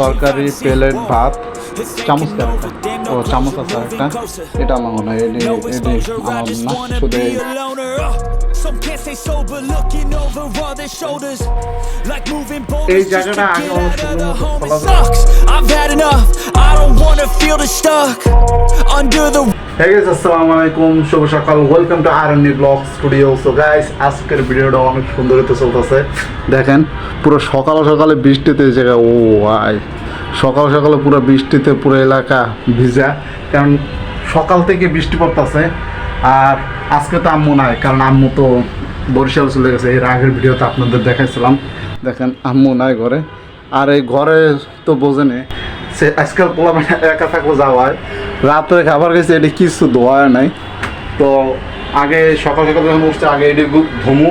তরকারি প্লেট ভাত চামচ ও চামচ আছে একটা এটা আমার মনে হয় এটি এটি আমার না শুধু এই Some can't stay sober, looking over all their shoulders. Like moving boulders just to জায়গাটা আগে অনেক the সুন্দর মতো home. খোলা It sucks. I've had enough. I don't wanna feel the stuck under the হ্যাঁ গাইস আসসালামু আলাইকুম শুভ সকাল welcome to R N blog studio so guys আজকের ভিডিওটা অনেক সুন্দর হতে চলতেছে দেখেন, পুরো সকাল সকালে বৃষ্টিতে এই জায়গা ও ভাই, সকাল সকালে পুরো বৃষ্টিতে পুরো এলাকা ভিজা কারণ সকাল থেকে বৃষ্টি পড়তেছে আর আজকে তো আম্মু নাই, কারণ আম্মু তো বরিশাল চলে গেছে এর আগের ভিডিওতে আপনাদের দেখাইছিলাম দেখেন, আম্মু নাই ঘরে আর এই ঘরে তো বোঝেনি। সে আজকাল পোলা মানে একা থাকলে যাওয়ায় রাত্রে খাবার খেয়েছে এটি কিছু ধোয়া নাই। তো আগে সকাল সকাল যখন উঠছে, আগে এটি ধুমু,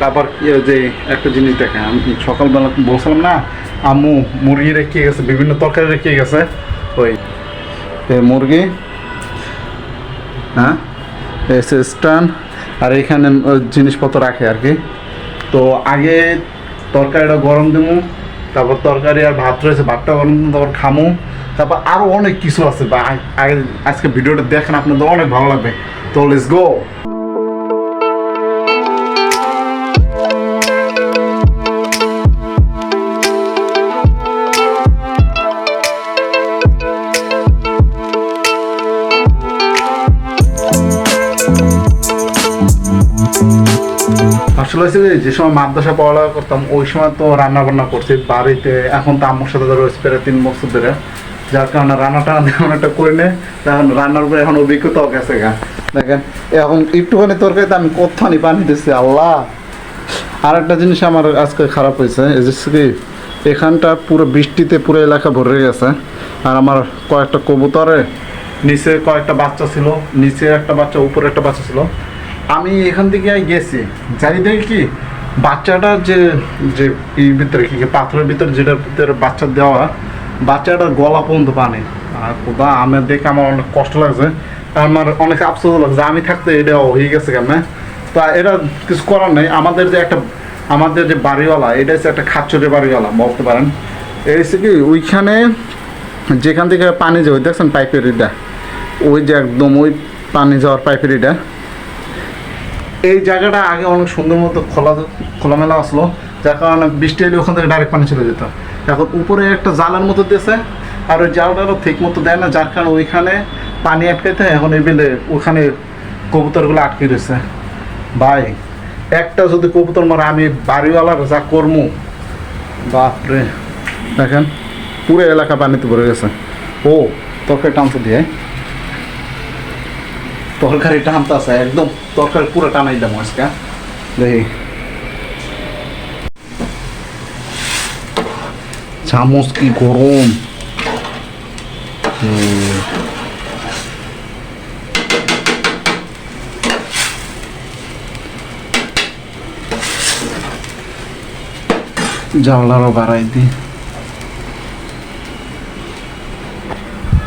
তারপর যে একটা জিনিস দেখে আমি সকালবেলা বলছিলাম না, আম্মু মুরগি রেখে গেছে, বিভিন্ন তরকারি রেখে গেছে। ওই মুরগি হ্যাঁ স্টান আর এখানে জিনিসপত্র রাখে আর কি। তো আগে তরকারিটা গরম দেবো তারপর তরকারি আর ভাত রয়েছে, ভাতটা তারপর খামু। তারপর আরও অনেক কিছু আছে আজকে ভিডিওটা দেখেন, আপনাদের অনেক ভালো লাগবে। তো লেটস গো আসলে হচ্ছে যে, সময় মাদ্রাসা পড়ালেখা করতাম ওই সময় তো রান্না বান্না করছি বাড়িতে। এখন তো আম্মুর সাথে রয়েছে প্রায় তিন বছর ধরে। যার কারণে একটা করি রান্নার উপরে এখন অভিজ্ঞতাও গেছে গা। দেখেন এখন একটুখানি আমি পানি দিচ্ছি আল্লাহ। আর একটা জিনিস আমার আজকে খারাপ হয়েছে কি এখানটা পুরো বৃষ্টিতে পুরো এলাকা ভরে গেছে। আর আমার কয়েকটা কবুতরে নিচে কয়েকটা বাচ্চা ছিল নিচে একটা বাচ্চা উপরে একটা বাচ্চা ছিল। আমি এখান থেকে গেছি। জানি দেখি কি, বাচ্চাটা যে যে এই ভিতরে কি, পাথরের ভিতরে যেটার ভিতরে বাচ্চা দেওয়া, বাচ্চাটার গলা পর্যন্ত পানি। আর কোথা আমি দেখে আমার অনেক কষ্ট লাগছে। আমার অনেক আফসোস লাগছে আমি থাকতে এটা হয়ে গেছে কেমন? তা এটা কিছু করার নেই। আমাদের যে একটা, আমাদের যে বাড়িওয়ালা, এটা হচ্ছে একটা খাচ্চরের বাড়িওয়ালা, বলতে পারেন। এই হচ্ছে কি, ওইখানে যেখান থেকে পানি ওই দেখছেন পাইপের এটা ওই যে একদম ওই পানি যাওয়ার পাইপের এটা এই জায়গাটা আগে অনেক সুন্দর মতো খোলা খোলামেলা আসলো। যার কারণে বৃষ্টি এলে ওখান থেকে ডাইরেক্ট পানি চলে যেত। এখন উপরে একটা জালের মতো দিয়েছে, আর ওই জালটারও ঠিক মতো দেয় না, যার কারণে ওইখানে পানি আটকাইতে এখন এই বেলে ওখানে কবুতরগুলো আটকে রয়েছে। ভাই, একটা যদি কবুতর মারে, আমি বাড়িওয়ালার যা করমু, বাপরে। দেখেন, পুরো এলাকা পানিতে ভরে গেছে। ও, তোকে টানতে দিয়ে তরকারি টানতে আছে, একদম তরকারি পুরো টানাই দাম আজকে। দেখি। চামচ কি গরম? হুম। জানলারও বাড়াই দিই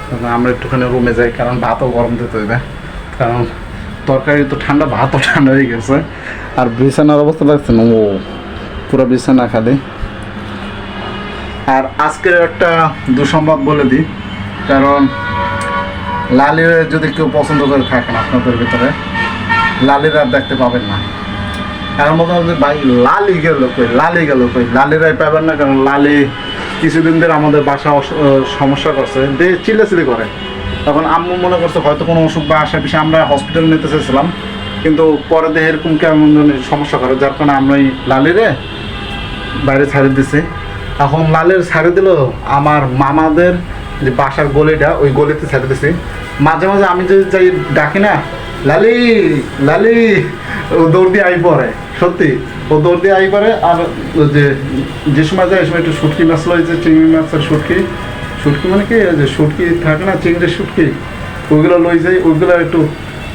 তারপর আমরা একটুখানি রুমে যাই, কারণ ভাতও গরম দিতে হবে কারণ তরকারি তো ঠান্ডা, ভাতও ঠান্ডা হয়ে গেছে। আর বিছানার অবস্থা লাগছে না ও, পুরো বিছানা খালি। আর আজকের একটা দুঃসংবাদ বলে দিই, কারণ লালির যদি কেউ পছন্দ করে থাকেন আপনাদের ভিতরে, লালির দেখতে পাবেন না। মতো হচ্ছে ভাই, লালি গেল কই, লালি গেল কই? লালিরাই পাবেন না, কারণ লালি কিছুদিন ধরে আমাদের বাসা সমস্যা করছে। চিল্লাচিলি করে। তখন আম্মু মনে করছে হয়তো কোনো অসুখ বা আশা পিছিয়ে আমরা হসপিটাল নিতে চেয়েছিলাম। কিন্তু পরে দেখে এরকম কেমন সমস্যা করে, যার কারণে আমরা এই লালিরে বাইরে ছাড়ে দিছি। এখন লালের ছাড়ে দিল আমার মামাদের যে বাসার গলিটা, ওই গলিতে ছেড়ে দিছি। মাঝে মাঝে আমি যদি যাই ডাকি না, লালি লালি, ও দৌড় দিয়ে আই পড়ে সত্যি, ও দৌড় দিয়ে আই পড়ে আর যে যে সময় যায়, ওই সময় একটু শুটকি মাছ লয়, যে চিংড়ি মাছের শুটকি। শুটকি মানে কি? যে শুটকি থাকে না, চিংড়ির শুটকি, ওইগুলো লই যাই, ওইগুলো একটু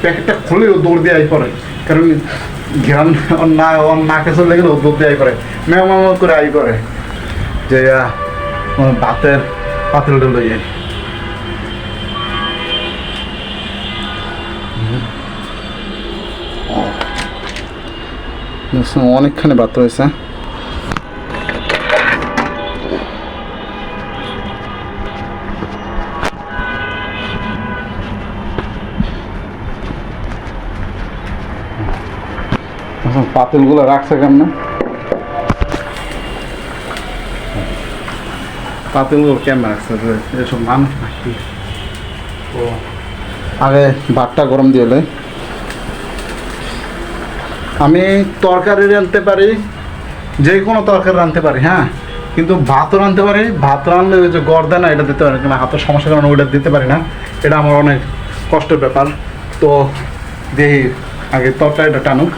প্যাকেটটা খুলে ও দৌড় দিয়ে আই পড়ে কারণ ওর না, ওর নাকে চলে গেলে ও দৌড় পড়ে মেও মেও করে আই করে। যে ভাতের পাতিলটা লই যাই অনেকখানি ভাত রয়েছে। এখন পাতিলগুলো রাখছে কেমনে? পাতিলগুলো কেমন রাখছে? এসব মানুষ নাকি? ও আগে ভাতটা গরম দিয়ে এলে আমি তরকারি রাঁধতে পারি যে কোনো তরকারি রাঁধতে পারি হ্যাঁ? কিন্তু ভাতও রাঁধতে পারি ভাত রাঁধলে ওই যে গর্দা না এটা দিতে পারি না হাতের সমস্যার কারণে ওইটা দিতে পারি না। এটা আমার অনেক কষ্টের ব্যাপার। তো দেখি আগে তরকারিটা টানুক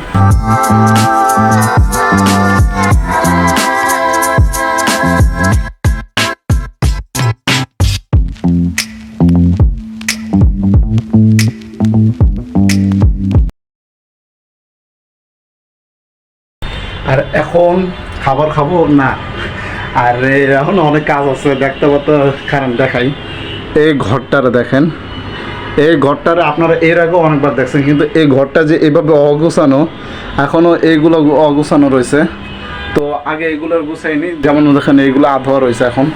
আর এখন খাবার খাব? না। আর এখন অনেক কাজ আছে, দেখতে পাতে কারণ দেখাই। এই ঘরটারে দেখেন। এই ঘরটার আপনারা এর আগেও অনেকবার দেখছেন, কিন্তু এই ঘরটা যে এভাবে অগুছানো এখনও এইগুলো অগুছানো রয়েছে। তো আগে এগুলো গুছাইনি, যেমন দেখেন এইগুলো আধোয়া রয়েছে এখন।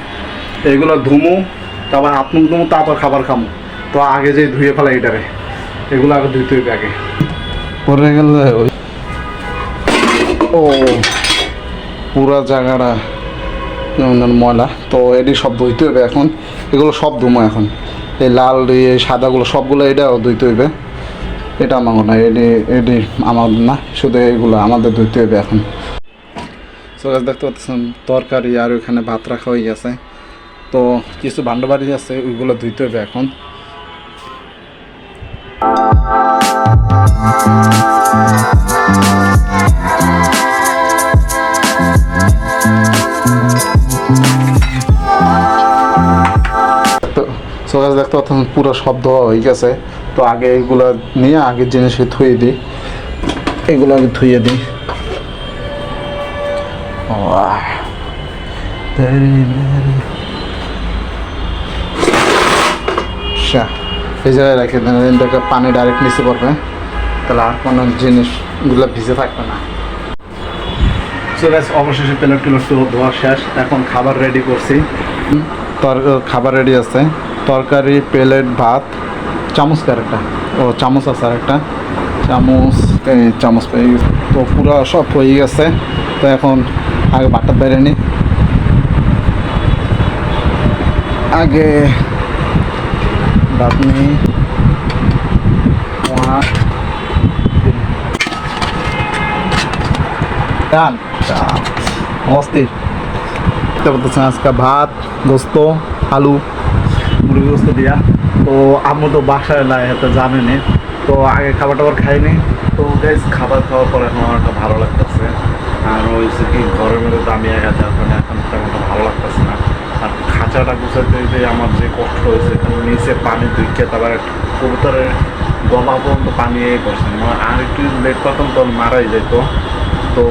এইগুলো ধুমু, তারপর হাত ধুমু, তারপর খাবার খামু। তো আগে যে ধুয়ে ফেলা এটারে, এগুলো আগে ধুইতে হইবে আগে। পরে গেলে ওই ও, পুরা জায়গাটা ময়লা। তো এটি সব ধুইতে হবে এখন। এগুলো সব ধুমো এখন। এই লাল সাদাগুলো, সবগুলো এটাও ধুইতে হইবে। এটা আমার না এটি এটি আমার না, শুধু এগুলো আমাদের ধুইতে হইবে এখন। সো দেখতে পাচ্ছেন, তরকারি আর ওইখানে ভাত রাখা হয়ে গেছে। তো কিছু ভান্ডবাড়ি আছে, ওইগুলো ধুইতে হবে এখন। তো সো guys, দেখতে পাচ্ছেন পুরো শব্দ হয়ে গেছে। তো আগে এগুলো নিয়ে আগের জিনিসে ধুয়ে দিই। এগুলো আগে ধুয়ে দিই। এই জায়গায় রেখে দেন এটাকে পানি ডাইরেক্ট নিচে পড়বে। তাহলে আর কোনো জিনিসগুলো ভিজে থাকবে না। সো গাছ অবশেষে প্লেট তো ধোয়া শেষ। এখন খাবার রেডি করছি। তর খাবার রেডি আছে। তরকারি, প্লেট, ভাত, চামচ একটা? ও, চামচ আছে একটা। চামচ, এই চামচ পেয়ে গেছে তো পুরো সব হয়ে গেছে। তো এখন আগে ভাতটা বেড়ে নিই আগে ভাত ডান। অস্থির। আজকে ভাত, গোস্ত, আলু। মুরগি গোস্ত দিয়া। তো আম্মু তো বাসায় নাই এত জানেনি। তো আগে খাবার টাবার খাইনি। তো গাইজ খাবার খাওয়ার পরে এখন আমার একটা ভালো লাগতেছে। আর হয়েছে কি, ঘরের মধ্যে দামি একা যার কারণে এখন তেমন ভালো লাগতেছে না। আর খাঁচাটা গুছাতে যে আমার যে কষ্ট হয়েছে কারণ নিচে পানি দুইকে তারপর একটা কবুতরের গলা পর্যন্ত পানি করছে আর একটু লেট করতাম তখন মারাই যেত তো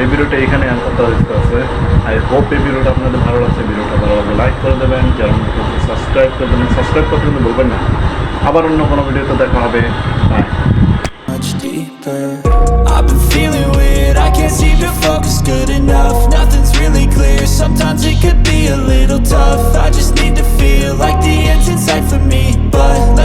এই ভিডিওটা এখানে আনতে হয়েছে আই হোপ এই ভিডিওটা আপনাদের ভালো লাগছে ভিডিওটা ভালো লাগলে লাইক করে দেবেন যেমন সাবস্ক্রাইব করে দেবেন সাবস্ক্রাইব করতে কিন্তু বলবেন না আবার অন্য কোনো ভিডিওতে দেখা হবে bye much deeper. I've been feeling weird, I can't seem to focus good enough. Nothing's really clear, sometimes it could be a little tough. I just need to feel like the end's in sight for me. But let's